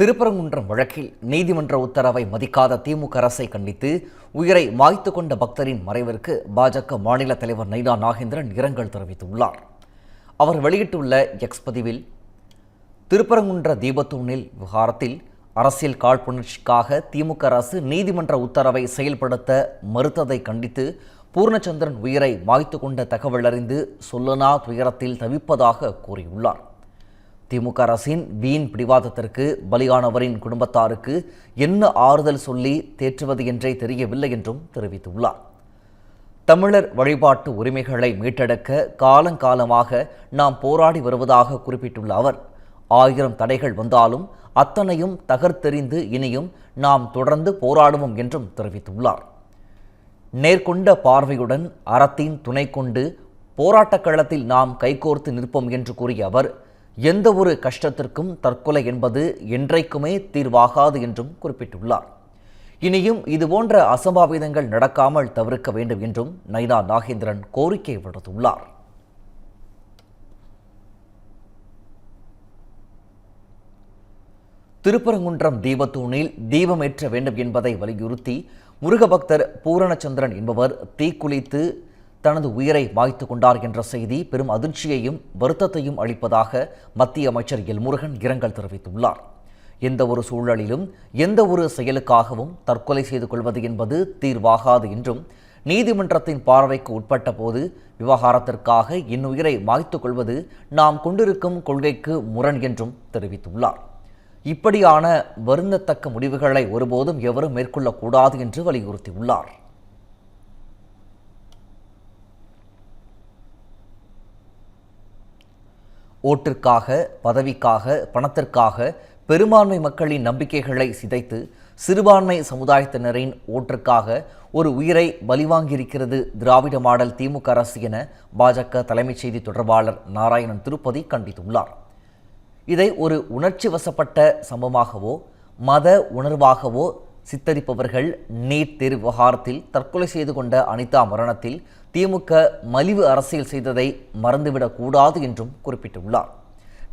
திருப்பரங்குன்றம் வழக்கில் நீதிமன்ற உத்தரவை மதிக்காத திமுக அரசை கண்டித்து உயிரை மாய்த்து கொண்ட பக்தரின் மறைவிற்கு பாஜக மாநில தலைவர் நைனா நாகேந்திரன் இரங்கல் தெரிவித்துள்ளார். அவர் வெளியிட்டுள்ள எக்ஸ் பதிவில் திருப்பரங்குன்ற தீபத்தூணில் விவகாரத்தில் அரசியல் காழ்ப்புணர்ச்சிக்காக திமுக அரசு நீதிமன்ற உத்தரவை செயல்படுத்த மறுத்ததை கண்டித்து பூர்ணச்சந்திரன் உயிரை மாய்த்து கொண்ட தகவல் அறிந்து சொல்லனா துயரத்தில் தவிப்பதாக கூறியுள்ளார். திமுக அரசின் வீண் பிடிவாதத்திற்கு பலியானவரின் குடும்பத்தாருக்கு என்ன ஆறுதல் சொல்லி தேற்றுவது என்றே தெரியவில்லை என்றும் தெரிவித்துள்ளார். தமிழர் வழிபாட்டு உரிமைகளை மீட்டெடுக்க காலங்காலமாக நாம் போராடி வருவதாக குறிப்பிட்டுள்ள அவர் ஆயிரம் தடைகள் வந்தாலும் அத்தனையும் தகர்த்தெறிந்து இனியும் நாம் தொடர்ந்து போராடுவோம் என்றும் தெரிவித்துள்ளார். நேர்கொண்ட பார்வையுடன் அறத்தின் துணை கொண்டு போராட்டக் களத்தில் நாம் கைகோர்த்து நிற்போம் என்று கூறிய அவர் எந்த ஒரு கஷ்டத்திற்கும் தற்கொலை என்பது என்றைக்குமே தீர்வாகாது என்றும் குறிப்பிட்டுள்ளார். இனியும் இதுபோன்ற அசம்பாவிதங்கள் நடக்காமல் தவிர்க்க வேண்டும் என்றும் நைனா நாகேந்திரன் கோரிக்கை விடுத்துள்ளார். திருப்பரங்குன்றம் தீபத்தூணில் தீபமேற்ற வேண்டும் என்பதை வலியுறுத்தி முருகபக்தர் பூரணச்சந்திரன் என்பவர் தீக்குளித்து தனது உயிரை மாய்த்து கொண்டார் என்ற செய்தி பெரும் அதிர்ச்சியையும் வருத்தத்தையும் அளிப்பதாக மத்திய அமைச்சர் எல் முருகன் இரங்கல் தெரிவித்துள்ளார். எந்த ஒரு சூழலிலும் எந்த ஒரு செயலுக்காகவும் தற்கொலை செய்து கொள்வது என்பது தீர்வாகாது என்றும் நீதிமன்றத்தின் பார்வைக்கு உட்பட்ட போது விவகாரத்திற்காக இன்னுயிரை மாய்த்து கொள்வது நாம் கொண்டிருக்கும் கொள்கைக்கு முரண் என்றும் தெரிவித்துள்ளார். இப்படியான வருந்தத்தக்க முடிவுகளை ஒருபோதும் எவரும் மேற்கொள்ளக்கூடாது என்று வலியுறுத்தியுள்ளார். ஓட்டிற்காக பதவிக்காக பணத்திற்காக பெரும்பான்மை மக்களின் நம்பிக்கைகளை சிதைத்து சிறுபான்மை சமுதாயத்தினரின் ஓட்டிற்காக ஒரு உயிரை பலிவாங்கியிருக்கிறது திராவிட மாடல் திமுக அரசு என பாஜக தலைமைச் செய்தி தொடர்பாளர் நாராயணன் திருப்பதி கண்டித்துள்ளார். இதை ஒரு உணர்ச்சி வசப்பட்ட சம்பவமாகவோ மத உணர்வாகவோ சித்தரிப்பவர்கள் நீட் தேர்வு விவகாரத்தில் தற்கொலை செய்து கொண்ட அனிதா மரணத்தில் திமுக மலிவு அரசியல் செய்ததை மறந்துவிடக்கூடாது என்றும் குறிப்பிட்டுள்ளார்.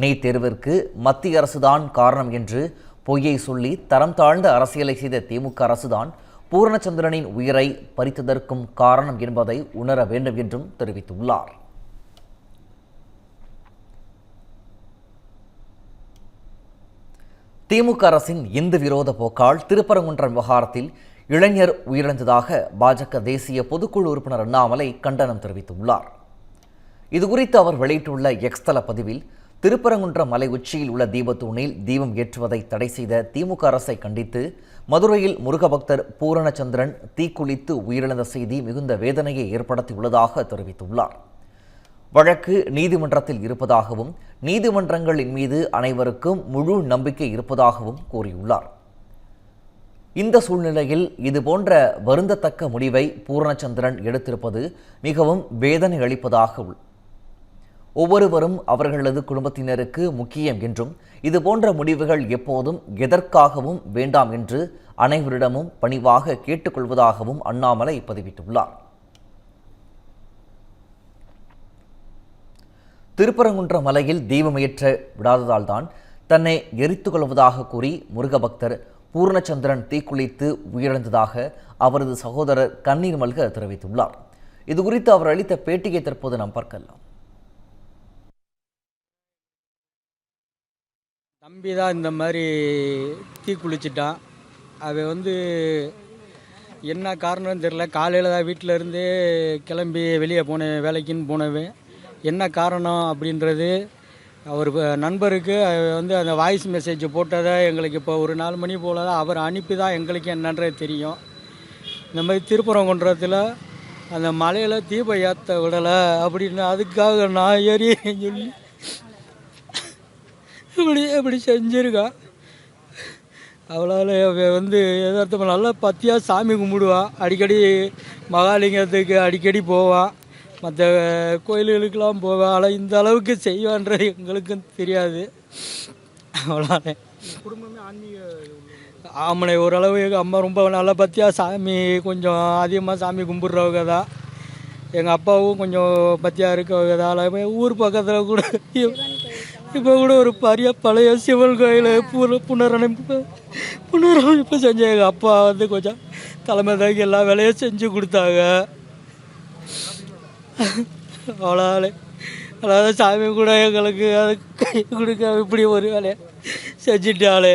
நீட் தேர்விற்கு மத்திய அரசுதான் காரணம் என்று பொய்யை சொல்லி தரம் தாழ்ந்த அரசியலை செய்த திமுக அரசுதான் பூரணச்சந்திரனின் உயிரை பறித்ததற்கும் காரணம் என்பதை உணர வேண்டும் என்றும் தெரிவித்துள்ளார். திமுக அரசின் இந்து விரோத போக்கால் திருப்பரங்குன்றம் விவகாரத்தில் இளைஞர் உயிரிழந்ததாக பாஜக தேசிய பொதுக்குழு உறுப்பினர் அண்ணாமலை கண்டனம் தெரிவித்துள்ளார். இதுகுறித்து அவர் வெளியிட்டுள்ள எக்ஸ்தல பதிவில் திருப்பரங்குன்றம் மலை உச்சியில் உள்ள தீபத்தூணில் தீபம் ஏற்றுவதை தடை செய்த திமுக அரசை கண்டித்து மதுரையில் முருகபக்தர் பூரணச்சந்திரன் தீக்குளித்து உயிரிழந்த செய்தி மிகுந்த வேதனையை ஏற்படுத்தியுள்ளதாக தெரிவித்துள்ளார். வழக்கு நீதிமன்றத்தில் இருப்பதாகவும் நீதிமன்றங்களின் மீது அனைவருக்கும் முழு நம்பிக்கை இருப்பதாகவும் கூறியுள்ளார். இந்த சூழ்நிலையில் இதுபோன்ற வருந்தத்தக்க முடிவை பூர்ணச்சந்திரன் எடுத்திருப்பது மிகவும் வேதனை அளிப்பதாக உள் ஒவ்வொருவரும் அவர்களது குடும்பத்தினருக்கு முக்கியம் என்றும் இதுபோன்ற முடிவுகள் எப்போதும் எதற்காகவும் வேண்டாம் என்று அனைவரிடமும் பணிவாக கேட்டுக்கொள்வதாகவும் அண்ணாமலை பதிவிட்டுள்ளார். திருப்பரங்குன்ற மலையில் தீபமேற்ற விடாததால் தான் தன்னை எரித்து கொள்வதாக கூறி முருகபக்தர் பூர்ணச்சந்திரன் தீக்குளித்து உயிரிழந்ததாக அவரது சகோதரர் கண்ணீர் மல்க தெரிவித்துள்ளார். இதுகுறித்து அவர் அளித்த பேட்டியை தற்போது நாம் பார்க்கலாம். தம்பி தான் இந்த மாதிரி தீக்குளிச்சிட்டான் அது வந்து என்ன காரணம்னு தெரில காலையில் தான் வீட்டில் இருந்தே கிளம்பி வெளியே போனேன் வேலைக்குன்னு போனவன் என்ன காரணம் அப்படின்றது அவர் நண்பருக்கு வந்து அந்த வாய்ஸ் மெசேஜ் போட்டதை எங்களுக்கு இப்போ ஒரு நாலு மணி போல் தான் அவர் அனுப்பி தான் எங்களுக்கு என்னன்றது தெரியும். இந்த மாதிரி திருப்பரங்குன்றத்தில் அந்த மலையில் தீப ஏற்ற விடலை அப்படின்னு அதுக்காக நான் ஏறி சொல்லி இப்படி இப்படி செஞ்சுருக்கான் அவளால் வந்து எதார்த்தமாக நல்லா பத்தியாக சாமி கும்பிடுவான் அடிக்கடி மகாலிங்கத்துக்கு அடிக்கடி போவான் மற்ற கோயில்களுக்கெல்லாம் போவான் ஆனால் இந்த அளவுக்கு செய்வான்றது எங்களுக்கும் தெரியாது. ஆன்மீக ஆமனை ஓரளவு எங்கள் அம்மா ரொம்ப நல்லா பத்தியாக சாமி கொஞ்சம் அதிகமாக சாமி கும்பிட்றவங்க தான். எங்கள் அப்பாவும் கொஞ்சம் பத்தியாக இருக்கவங்க தான். ஊர் பக்கத்தில் கூட இப்போ கூட ஒரு பரிய பழைய சிவன் கோயில் புன புனரமைப்பு புனரமைப்பு செஞ்ச எங்கள் அப்பா வந்து கொஞ்சம் தலைமை தாங்கி எல்லா வேலையும் செஞ்சு கொடுத்தாங்க. அவ்வளோ அதாவது சாமி கூட எங்களுக்கு அது கை கொடுக்க இப்படி ஒரு வேலையை செஞ்சுட்டாலே